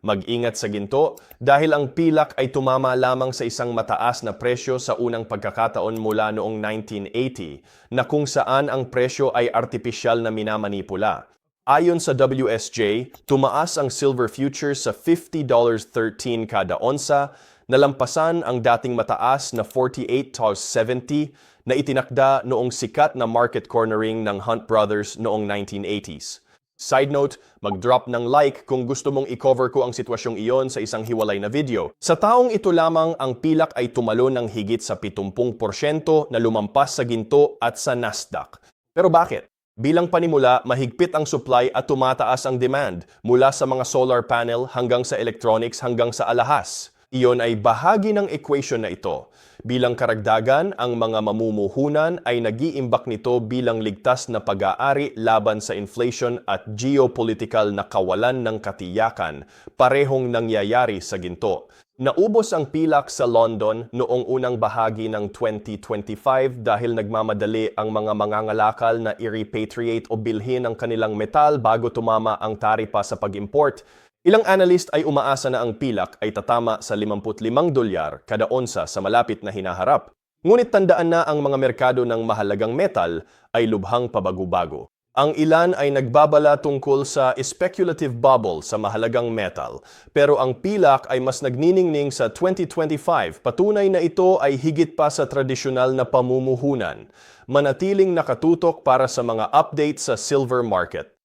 Mag-ingat sa ginto dahil ang pilak ay tumama lamang sa isang mataas na presyo sa unang pagkakataon mula noong 1980 na kung saan ang presyo ay artipisyal na minamanipula. Ayon sa WSJ, tumaas ang silver futures sa $50.13 kada onsa, nalampasan ang dating mataas na $48.70 na itinakda noong sikat na market cornering ng Hunt Brothers noong 1980s. Side note, mag-drop ng like kung gusto mong i-cover ko ang sitwasyong iyon sa isang hiwalay na video. Sa taong ito lamang, ang pilak ay tumalo ng higit sa 70% na lumampas sa ginto at sa Nasdaq. Pero bakit? Bilang panimula, mahigpit ang supply at tumataas ang demand mula sa mga solar panel hanggang sa electronics hanggang sa alahas. Iyon ay bahagi ng equation na ito. Bilang karagdagan, ang mga mamumuhunan ay nag-iimbak nito bilang ligtas na pag-aari laban sa inflation at geopolitical na kawalan ng katiyakan, parehong nangyayari sa ginto. Naubos ang pilak sa London noong unang bahagi ng 2025 dahil nagmamadali ang mga mangangalakal na i-repatriate o bilhin ang kanilang metal bago tumama ang taripa sa pag-import. Ilang analyst ay umaasa na ang pilak ay tatama sa 55 dolyar kada onsa sa malapit na hinaharap. Ngunit tandaan na ang mga merkado ng mahalagang metal ay lubhang pabago-bago. Ang ilan ay nagbabala tungkol sa speculative bubble sa mahalagang metal, pero ang pilak ay mas nagniningning sa 2025 patunay na ito ay higit pa sa tradisyonal na pamumuhunan. Manatiling nakatutok para sa mga update sa silver market.